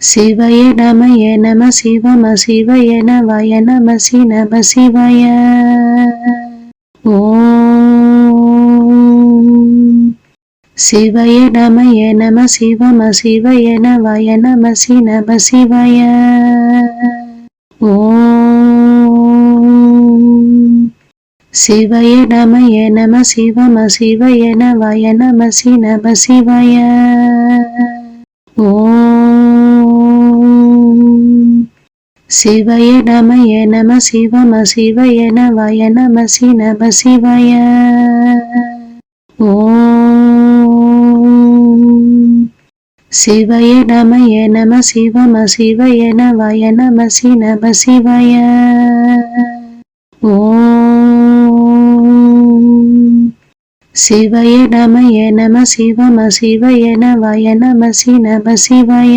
சிவய நமய நம சிவம சிவய நவய நமசி நம சிவய. சிவய நமய நம சிவம சிவய நவய நமசி நம சிவய. ஓ சிவய நமய நம சிவம சிவய நவய நமசி நம சிவய. ஓம் சிவய நமய நம சிவம சிவய நவய நமசி நம சிவய. ஓம் சிவய நமய நம சிவம சிவய நவய நமசி நம சிவய. ஓம் சிவய நமய நம சிவம சிவய நவாய நம சி நம சிவய.